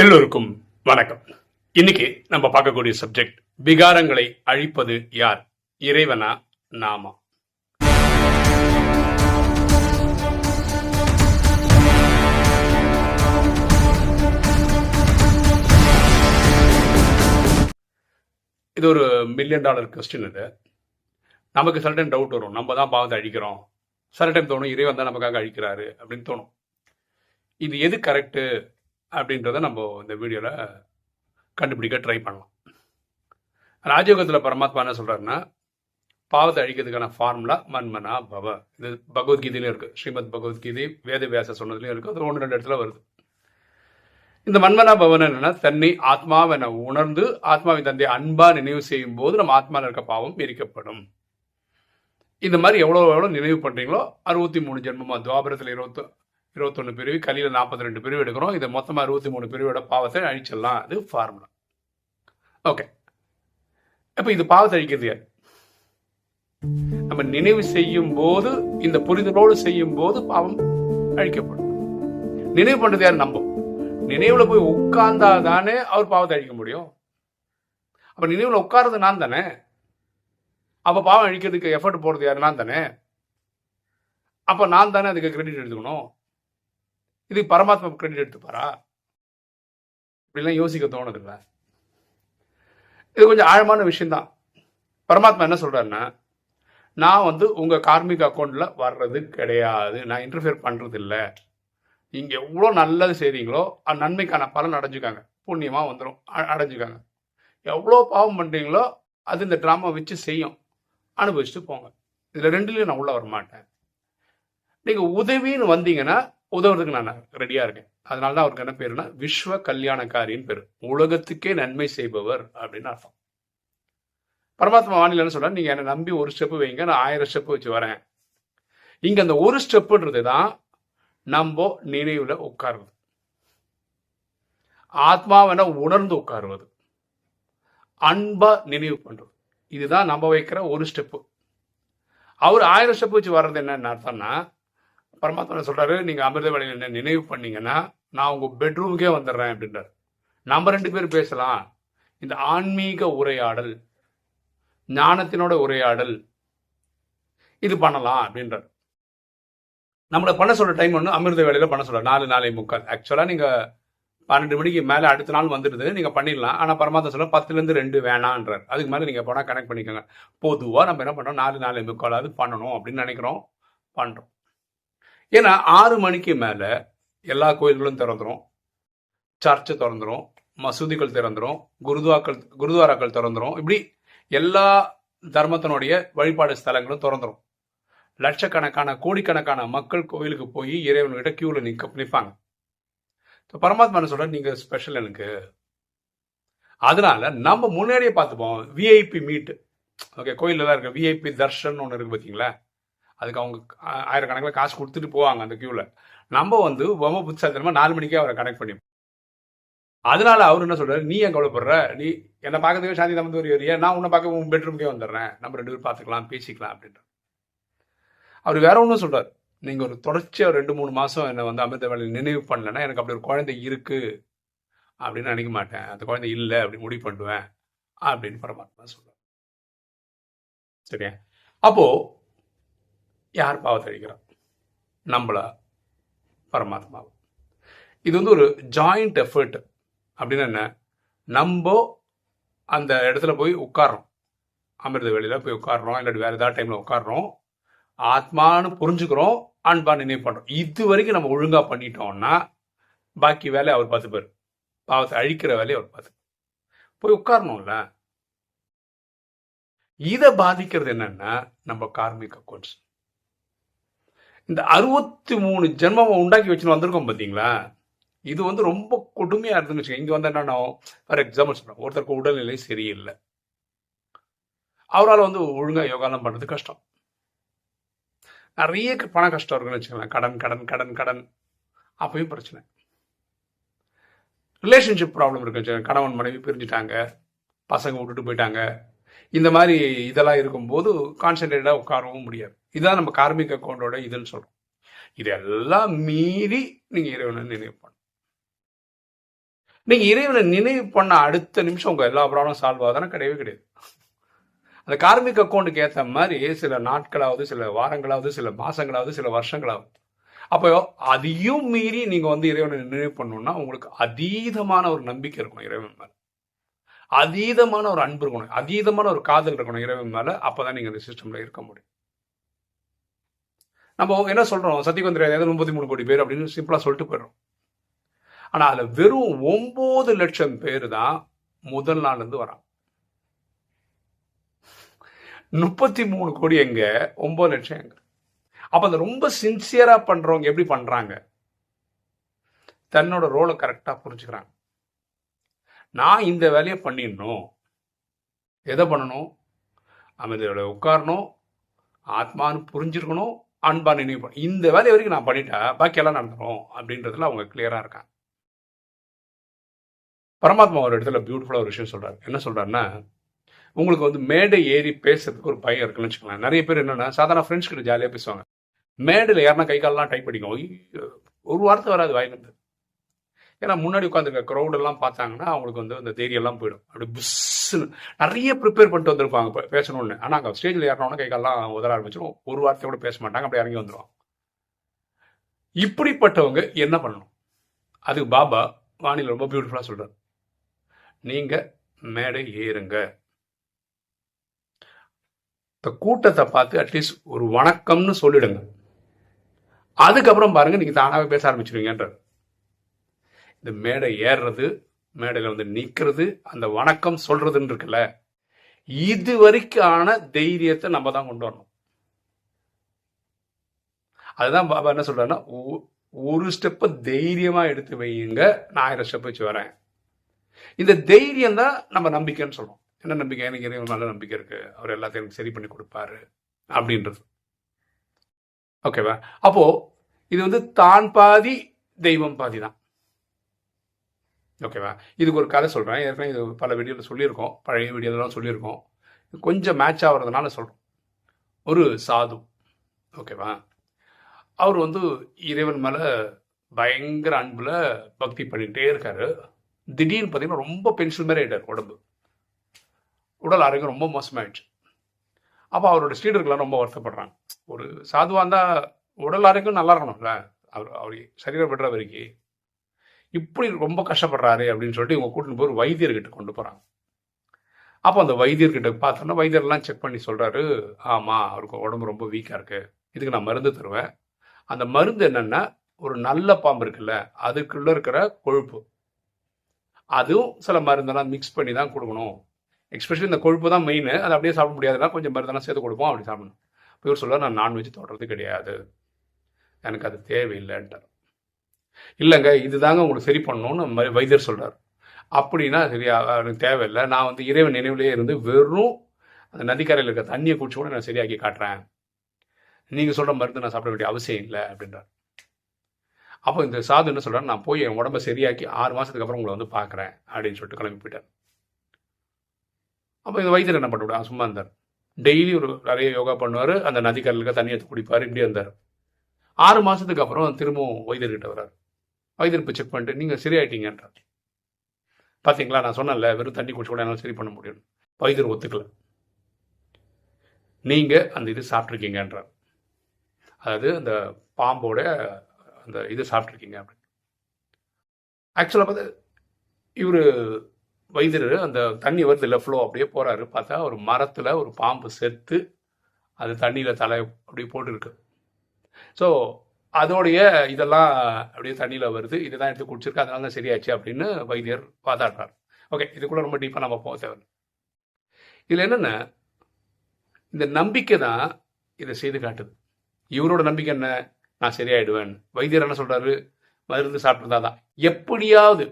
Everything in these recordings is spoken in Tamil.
எல்லோருக்கும் வணக்கம். இன்னைக்கு நம்ம பார்க்கக்கூடிய சப்ஜெக்ட் விகாரங்களை அழிப்பது யார்? இறைவனா நாமா? இது ஒரு மில்லியன் டாலர் கொஸ்டின் இது. நமக்கு சில டைம் டவுட் வரும். நம்ம தான் பாவத்தை அழிக்கிறோம். சில டைம் தோணும் இறைவன் தான் நமக்காக அழிக்கிறாரு அப்படின்னு தோணும். இது எது கரெக்டு அப்படின்றத நம்ம இந்த வீடியோவில் கண்டுபிடிக்க ட்ரை பண்ணலாம். ராஜயோகத்தில் பரமாத்மா என்ன சொல்கிறாருன்னா பாவத்தை அழிக்கிறதுக்கான ஃபார்முலா மன்மனா பவ. இது பகவத்கீதையிலும் இருக்குது ஸ்ரீமத் பகவத்கீதை வேதவியாச சொன்னதுலையும் இருக்குது அது ஒன்று ரெண்டு இடத்துல வருது. இந்த மன்மனா பவன் என்னன்னா தன்னை ஆத்மாவென உணர்ந்து ஆத்மாவின் தந்தை அன்பா நினைவு செய்யும் போது நம்ம ஆத்மாவில் இருக்க பாவம் எரிக்கப்படும். இந்த மாதிரி எவ்வளோ எவ்வளோ நினைவு பண்ணுறீங்களோ அறுபத்தி மூணு ஜென்மமாக துவாபரத்தில் இருபத்தி இருபத்தொன்று பிரிவு கலியில் நாற்பத்தி ரெண்டு பிரிவு எடுக்கிறோம். இதை மொத்தமாக அறுபத்தி மூணு பிரிவோட பாவத்தை அழிச்சிடலாம். அது ஃபார்முலா ஓகே அப்போ இது பாவத்தை அழிக்கிறது யார்? நம்ம நினைவு செய்யும் போது இந்த புரிதலோடு செய்யும் போது பாவம் அழிக்கப்படும். நினைவு பண்றது யார்? நம்ம. நினைவுல போய் உட்கார்ந்தா தானே அவர் பாவத்தை அழிக்க முடியும். அப்ப நினைவுல உட்கார்றது நான் தானே? அப்ப பாவம் அழிக்கிறதுக்கு எஃபர்ட் போடுறது யார்? நான் தானே? அப்ப நான் தானே அதுக்கு கிரெடிட் எடுத்துக்கணும்? இது பரமாத்மா கிரெடிட் எடுத்துப்பாரா? இப்படிலாம் யோசிக்க தோணுதுல்ல. இது கொஞ்சம் ஆழமான விஷயம்தான். பரமாத்மா என்ன சொல்றாருன்னா நான் வந்து உங்க கார்மிக் அக்கௌண்ட்ல வர்றது கிடையாது. நான் இன்டர்ஃபியர் பண்றது இல்லை நீங்க எவ்வளோ நல்லது செய்றீங்களோ அந்த நன்மைக்கான பலன் அடைஞ்சுக்காங்க. புண்ணியமா வந்துடும் அடைஞ்சுக்காங்க. எவ்வளோ பாவம் பண்றீங்களோ அது இந்த ட்ராமா வச்சு செய்யும். அனுபவிச்சுட்டு போங்க. இதுல ரெண்டுலயும் நான் உள்ள வர மாட்டேன் நீங்க உதவின்னு வந்தீங்கன்னா உதவுறதுக்கு நான் ரெடியா இருக்கேன். அதனால தான் அவருக்கு என்ன பேருனா விஸ்வ கல்யாணக்காரின்னு பேர். உலகத்துக்கே நன்மை செய்பவர் அப்படின்னு அர்த்தம். பரமாத்மா வானிலைன்னு என்ன சொல்றாரு? நீங்க என்னை நம்பி ஒரு ஸ்டெப்பு வைங்க நான் ஆயிரம் ஸ்டெப்பு வச்சு வரேன். இங்க அந்த ஒரு ஸ்டெப்புன்றது தான் நம்ம நினைவுல உட்காருவது. ஆத்மாவென உணர்ந்து உட்காருவது. அன்பா நினைவு பண்றது. இதுதான் நம்ம வைக்கிற ஒரு ஸ்டெப்பு அவர் ஆயிரம் ஸ்டெப் வச்சு வர்றது என்னன்னு அர்த்தம்னா பரமாத்மா சொல்றாரு நீங்க அமிர்த வேலையில் என்ன நினைவு பண்ணீங்கன்னா நான் உங்க பெட்ரூமுக்கே வந்துடுறேன் அப்படின்றாரு. நம்ம ரெண்டு பேரும் பேசலாம். இந்த ஆன்மீக உரையாடல் ஞானத்தினோட உரையாடல் இது பண்ணலாம் அப்படின்றார். நம்மளை பண்ண சொல்ற டைம் ஒன்று அமிர்த வேலையில பண்ண சொல்ற நாலு நாளை முக்கால். ஆக்சுவலா நீங்க பன்னெண்டு மணிக்கு மேல அடுத்த நாள் வந்துடுது நீங்க பண்ணிடலாம். ஆனா பரமாத்மா சொல்ல பத்துல இருந்து ரெண்டு வேணான்றார் அதுக்கு மேலே நீங்க போனா கனெக்ட் பண்ணிக்கோங்க. பொதுவா நம்ம என்ன பண்றோம்? நாலு நாலு முக்காலாவது பண்ணணும் அப்படின்னு நினைக்கிறோம் பண்றோம். ஏன்னா ஆறு மணிக்கு மேலே எல்லா கோயில்களும் திறந்துரும். சர்ச்சு திறந்துடும் மசூதிகள் திறந்துடும் குருதுவாக்கள் குருத்வாராக்கள் திறந்துரும். இப்படி எல்லா தர்மத்தினுடைய வழிபாடு ஸ்தலங்களும் திறந்துடும் லட்சக்கணக்கான கோடிக்கணக்கான மக்கள் கோயிலுக்கு போய் இறைவன்கிட்ட கியூவில் நிற்க நிற்பாங்க இப்போ பரமாத்மான சொல்ற நீங்க ஸ்பெஷல் எனக்கு. அதனால நம்ம முன்னாடியே பார்த்துப்போம். விஐபி மீட் ஓகே கோயிலில் தான் இருக்க. விஐபி தர்ஷன் ஒன்று இருக்கு பார்த்தீங்களா அதுக்கு அவங்க ஆயிரக்கணக்கில் காசு கொடுத்துட்டு போவாங்க அந்த கியூவில் நம்ம வந்து பொம்மை புத்தாத்திரமா நாலு மணிக்கே அவரை கனெக்ட் பண்ணி அதனால அவர் என்ன சொல்றாரு? நீ ஏன் கவலைப்படுற? நீ என்னை பார்க்கறதுக்கு சாந்தி தம்பி ஒரு ஏரியா நான் உன்னை பார்க்க உன் பெட்ரூம்க்கே வந்துடுறேன். நம்ம ரெண்டு பேரும் பார்த்துக்கலாம் பேசிக்கலாம் அப்படின்ற அவர் வேற ஒன்றும் சொல்றாரு. நீங்க ஒரு தொடர்ச்சியாக ஒரு ரெண்டு மூணு மாசம் என்னை வந்து அமிர்த வேலை நினைவு பண்ணலன்னா எனக்கு அப்படி ஒரு குழந்தை இருக்கு அப்படின்னு நினைக்க மாட்டேன். அந்த குழந்தை இல்லை அப்படி முடிவு பண்ணுவேன் அப்படின்னு பரமாத்மா சொல்றாரு. சரியா? அப்போ யார் பாவத்தை அழிக்கிறா நம்மளா. பரமாத்மா இது வந்து ஒரு ஜாயிண்ட் எஃபர்ட் அப்படின்னு என்ன? நம்ம அந்த இடத்துல போய் உட்கார்றோம். அமிர்த வேலையில் போய் உட்கார்றோம். இல்லாட்டி வேற ஏதாவது டைமில் உட்கார்றோம். ஆத்மான்னு புரிஞ்சுக்கிறோம். அன்பா நினைவு பண்ணுறோம் இது வரைக்கும் நம்ம ஒழுங்காக பண்ணிட்டோம்னா பாக்கி வேலையை அவர் பார்த்துப்பார். பாவத்தை அழிக்கிற வேலையை அவர் பார்த்து போய் உட்காரணும்ல. இதை பாதிக்கிறது என்னன்னா நம்ம கார்மிக் அக்கௌண்ட்ஸ் இந்த அறுபத்தி மூணு ஜென்மம் உண்டாக்கி வச்சுன்னு வந்திருக்கோம் பார்த்தீங்களா இது வந்து ரொம்ப கொடுமையாக இருந்துன்னு வச்சுக்கோங்க. இங்கே வந்து என்னன்னா ஃபார் எக்ஸாம்பிள் சொல்றேன். ஒருத்தருக்கு உடல்நிலை சரியில்லை. அவரால் வந்து ஒழுங்காக யோகாலாம் பண்ணுறது கஷ்டம். நிறைய பண கஷ்டம் இருக்குன்னு வச்சுக்கலாம் கடன் கடன் கடன் கடன். அப்பயும் பிரச்சனை. ரிலேஷன்ஷிப் ப்ராப்ளம் இருக்குன்னு வச்சுக்கோங்க. கணவன் மனைவி பிரிஞ்சுட்டாங்க. பசங்க விட்டுட்டு போயிட்டாங்க. இந்த மாதிரி இதெல்லாம் இருக்கும்போது கான்சன்ட்ரேட்டாக உட்காரவும் முடியாது. இதுதான் நம்ம கார்மிக் அக்கௌண்டோட இதுன்னு சொல்கிறோம் இதெல்லாம் மீறி நீங்கள் இறைவனை நினைவு பண்ணணும். நீங்க இறைவனை நினைவு பண்ண அடுத்த நிமிஷம் உங்க எல்லா ப்ராப்ளம் சால்வ் ஆகுதுன்னா கிடையவே கிடையாது. அந்த கார்மிக் அக்கௌண்ட்டுக்கு ஏற்ற மாதிரி சில நாட்களாவது சில வாரங்களாவது சில மாசங்களாவது சில வருஷங்களாவது. அப்போ அதையும் மீறி நீங்க வந்து இறைவனை நினைவு பண்ணணும்னா உங்களுக்கு அதீதமான ஒரு நம்பிக்கை இருக்கும் இறைவன் மேலே. அதீதமான ஒரு அன்பு இருக்கணும். அதீதமான ஒரு காதல் இருக்கணும் இறைவன் மேல அப்பதான் நீங்க இந்த சிஸ்டம்ல இருக்க முடியும். நம்ம என்ன சொல்றோம்? சத்தியகுந்திர முப்பத்தி மூணு கோடி பேர் அப்படின்னு சிம்பிளா சொல்லிட்டு போயிடுறோம். ஆனா அதுல வெறும் ஒன்பது லட்சம் பேர் தான் முதல் நாள்ல இருந்து வரான் முப்பத்தி மூணு கோடி எங்க? ஒன்பது லட்சம் எங்க? அப்ப அந்த ரொம்ப சின்சியரா பண்றவங்க எப்படி பண்றாங்க? தன்னோட ரோலை கரெக்டா புரிஞ்சுக்கிறாங்க. நான் இந்த வேலையை பண்ணிடணும். எதை பண்ணணும்? அமைதியோட உட்காரணும். ஆத்மான்னு புரிஞ்சிருக்கணும். அன்பா நினைவு பண்ணணும். இந்த வேலையை வரைக்கும் நான் பண்ணிட்டேன் பாக்கியெல்லாம் நடந்துடும் அப்படின்றதுல அவங்க கிளியராக இருக்காங்க. பரமாத்மா ஒரு இடத்துல பியூட்டிஃபுல்லாக ஒரு விஷயம் சொல்கிறார் என்ன சொல்கிறாருன்னா உங்களுக்கு வந்து மேடை ஏறி பேசுறதுக்கு ஒரு பயம் இருக்குன்னு வச்சுக்கலாம் நிறைய பேர் என்னென்னா சாதாரண ஃப்ரெண்ட்ஸ் கிட்ட ஜாலியாக பேசுவாங்க. மேடையில் யாருன்னா கை காலெல்லாம் டைப் பண்ணிக்கும். ஒரு வார்த்தை வராது வாயிலிருந்து ஏன்னா முன்னாடி உட்காந்துருக்க க்ரௌட் எல்லாம் பார்த்தாங்கன்னா அவங்களுக்கு வந்து அந்த தைரியெல்லாம் போயிடும். அப்படி புஷ்ஷுன்னு நிறைய ப்ரிப்பேர் பண்ணிட்டு வந்திருப்பாங்க இப்போ பேசணும்னு. ஆனால் அங்கே ஸ்டேஜில் ஏறினோன்னா கை உதர ஆரம்பிச்சிடும் ஒரு வார்த்தை கூட பேச மாட்டாங்க. அப்படி இறங்கி வந்துடுவாங்க இப்படிப்பட்டவங்க என்ன பண்ணணும்? அதுக்கு பாபா வானிலை ரொம்ப பியூட்டிஃபுல்லாக சொல்கிறார் நீங்கள் மேடை ஏறுங்க. இந்த கூட்டத்தை பார்த்து அட்லீஸ்ட் ஒரு வணக்கம்னு சொல்லிடுங்க. அதுக்கப்புறம் பாருங்க நீங்கள் தானாகவே பேச ஆரம்பிச்சிருவீங்கன்றார். இந்த மேடை ஏறுறது மேடையில் வந்து நிற்கிறது அந்த வணக்கம் சொல்றதுன்னு இருக்குல்ல இது வரைக்கான தைரியத்தை நம்ம தான் கொண்டு வரணும். அதுதான் பாபா என்ன சொல்றாருன்னா ஒரு ஸ்டெப்பை தைரியமா எடுத்து வையுங்க நான் ஆயிரம் ஸ்டெப் வச்சு வரேன். இந்த தைரியம் தான் நம்ம நம்பிக்கைன்னு சொல்றோம். என்ன நம்பிக்கை? எனக்கு இறைவன் நல்ல நம்பிக்கை இருக்கு. அவர் எல்லாத்தையும் சரி பண்ணி கொடுப்பாரு அப்படின்றது. ஓகேவா அப்போ இது வந்து தான் பாதி தெய்வம் பாதி தான். ஓகேவா இதுக்கு ஒரு கதை சொல்கிறேன் ஏற்கனவே இது பல வீடியோவில் சொல்லியிருக்கோம். பழைய வீடியோலாம் சொல்லியிருக்கோம். கொஞ்சம் மேட்ச் ஆகிறதுனால சொல்கிறோம் ஒரு சாது. ஓகேவா அவர் வந்து இறைவன் மேலே பயங்கர அன்பில் பக்தி பண்ணிக்கிட்டே இருக்காரு. திடீர்னு பார்த்தீங்கன்னா ரொம்ப பென்சில் மாதிரி ஆயிட்டார் உடம்பு. உடல் ஆரோக்கியம் ரொம்ப மோசமாயிடுச்சு. அப்போ அவரோட ஸ்டீடர்கள்லாம் ரொம்ப வருத்தப்படுறாங்க. ஒரு சாதுவாக இருந்தால் உடல் ஆரோக்கியம் நல்லா இருக்கணும்ல. அவர் அவர் சரீரம் விடுற வரைக்கும் இப்படி ரொம்ப கஷ்டப்படுறாரு அப்படின்னு சொல்லிட்டு இவங்க கூட்டின்னு போய் வைத்தியர்கிட்ட கொண்டு போகிறாங்க அப்போ அந்த வைத்தியர்கிட்ட பார்த்தோன்னா வைத்தியர்லாம் செக் பண்ணி சொல்கிறாரு ஆமாம் அவருக்கு உடம்பு ரொம்ப வீக்காக இருக்குது இதுக்கு நான் மருந்து தருவேன். அந்த மருந்து என்னென்னா ஒரு நல்ல பாம்பு இருக்குல்ல அதுக்குள்ளே இருக்கிற கொழுப்பு. அதுவும் சில மருந்தெல்லாம் மிக்ஸ் பண்ணி தான் கொடுக்கணும். எக்ஸ்பெஷலி இந்த கொழுப்பு தான் மெயின் அதை அப்படியே சாப்பிட முடியாதுன்னா கொஞ்சம் மருந்தெல்லாம் சேர்த்து கொடுப்போம் அப்படி சாப்பிடணும். இப்போ இவர் சொல்ல நான் நான்வெஜ் தொடர்றது கிடையாது. எனக்கு அது தேவையில்லைன்ட்டார். இல்லைங்க இதுதாங்க உங்களுக்கு சரி பண்ணணும்னு வைத்தியர் சொல்றாரு. அப்படின்னா சரியா எனக்கு தேவையில்லை. நான் வந்து இறைவன் நினைவிலே இருந்து வெறும் அந்த நதிக்கரையில் இருக்க தண்ணியை குடிச்சு கூட நான் சரியாக்கி காட்டுறேன். நீங்க சொல்ற மருந்து நான் சாப்பிட வேண்டிய அவசியம் இல்லை அப்படின்றார். அப்போ இந்த சாது என்ன சொல்றாரு? நான் போய் என் உடம்ப சரியாக்கி ஆறு மாசத்துக்கு அப்புறம் உங்களை வந்து பார்க்கறேன் அப்படின்னு சொல்லிட்டு கிளம்பி போயிட்டார். அப்போ இந்த வைத்தியர் என்ன பண்ண சும்மா இருந்தார். டெய்லி ஒரு நிறைய யோகா பண்ணுவார். அந்த நதிக்கரையில் இருக்க தண்ணி எடுத்து குடிப்பார் இப்படி இருந்தார். ஆறு மாசத்துக்கு அப்புறம் திரும்பவும் வைத்தியர்கிட்ட வர்றார். வைத்திருப்பு செக் பண்ணிட்டு நீங்கள் சரியாயிட்டீங்கன்றார். பார்த்தீங்களா நான் சொன்னேன்ல வெறும் தண்ணி குடிச்சு கூட என்னால் சரி பண்ண முடியும். வைத்தியர் ஒத்துக்கல. நீங்கள் அந்த இது சாப்பிட்ருக்கீங்கன்றார் அதாவது அந்த பாம்போட அந்த இது சாப்பிட்ருக்கீங்க அப்படின்னு. ஆக்சுவலாக பார்த்து இவர் வைத்தியர் அந்த தண்ணி வருது இல்லை ஃப்ளோ அப்படியே போகிறாரு பார்த்தா ஒரு மரத்தில் ஒரு பாம்பு செத்து அது தண்ணியில் தலை அப்படியே போட்டுருக்கு. ஸோ அதோடைய இதெல்லாம் அப்படியே தண்ணியில் வருது. இதுதான் எடுத்து குடிச்சிருக்கு அதனால தான் சரியாச்சு அப்படின்னு வைத்தியர் வாதாடுறார். ஓகே இதுக்குள்ளே ரொம்ப டீப்பாக நம்ம போக தேவை இதில் என்னென்ன? இந்த நம்பிக்கை தான் இதை செய்து காட்டுது. இவரோட நம்பிக்கை என்ன? நான் சரியாயிடுவேன். வைத்தியர் என்ன சொல்கிறாரு மருந்து சாப்பிட்டுருந்தா தான். எப்படியாவது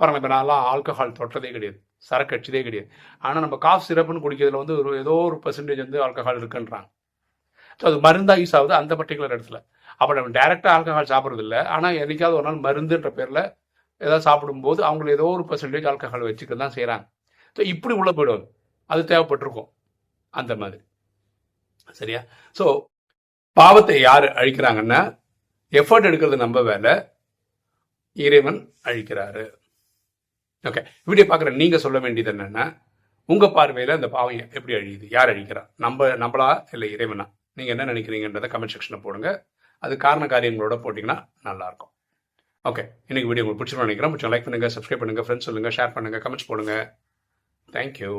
பாருங்க இப்போ நான்லாம் ஆல்கஹால் தொட்டதே கிடையாது. சரக்கு அடிச்சதே கிடையாது. ஆனால் நம்ம காஃப் சிரப்புன்னு குடிக்கிறதுல வந்து ஒரு ஏதோ ஒரு பர்சன்டேஜ் வந்து ஆல்கஹால் இருக்குன்றாங்க. ஸோ அது மருந்தாக யூஸ் ஆகுது அந்த பர்டிகுலர் இடத்துல. அப்போ நம்ம டேரெக்டாக ஆல்கஹால் சாப்பிட்றதில்ல. ஆனால் என்றைக்காவது ஒரு நாள் மருந்துன்ற பேரில் ஏதாவது சாப்பிடும்போது அவங்களுக்கு ஏதோ ஒரு பர்சன்டேஜ் ஆல்கஹால் வச்சுக்க தான் செய்கிறாங்க ஸோ இப்படி உள்ள போயிடுவாங்க அது தேவைப்பட்டிருக்கும். அந்த மாதிரி. சரியா? ஸோ பாவத்தை யார் அழிக்கிறாங்கன்னா எஃபர்ட் எடுக்கிறது நம்ம வேலை. இறைவன் அழிக்கிறாரு. ஓகே வீடியோ பார்க்குற நீங்கள் சொல்ல வேண்டியது என்னென்னா உங்கள் பார்வையில் இந்த பாவம் எப்படி அழியுது? யார் அழிக்கிறா? நம்ம நம்மளா இல்லை இறைவனா? நீங்கள் என்ன நினைக்கிறீங்கன்றதை கமெண்ட் செக்ஷனில் போடுங்க. அது காரண காரியங்களோட போட்டிங்கன்னா நல்லாயிருக்கும். ஓகே இன்னைக்கு வீடியோ உங்களுக்கு பிடிச்சிருக்கோம் நினைக்கிறேன். கொஞ்சம் லைக் பண்ணுங்கள் சப்ஸ்கிரைப் பண்ணுங்கள் ஃப்ரெண்ட்ஸ் சொல்லுங்கள் ஷேர் பண்ணுங்கள் கமெண்ட்ஸ் போடுங்க. தேங்க்யூ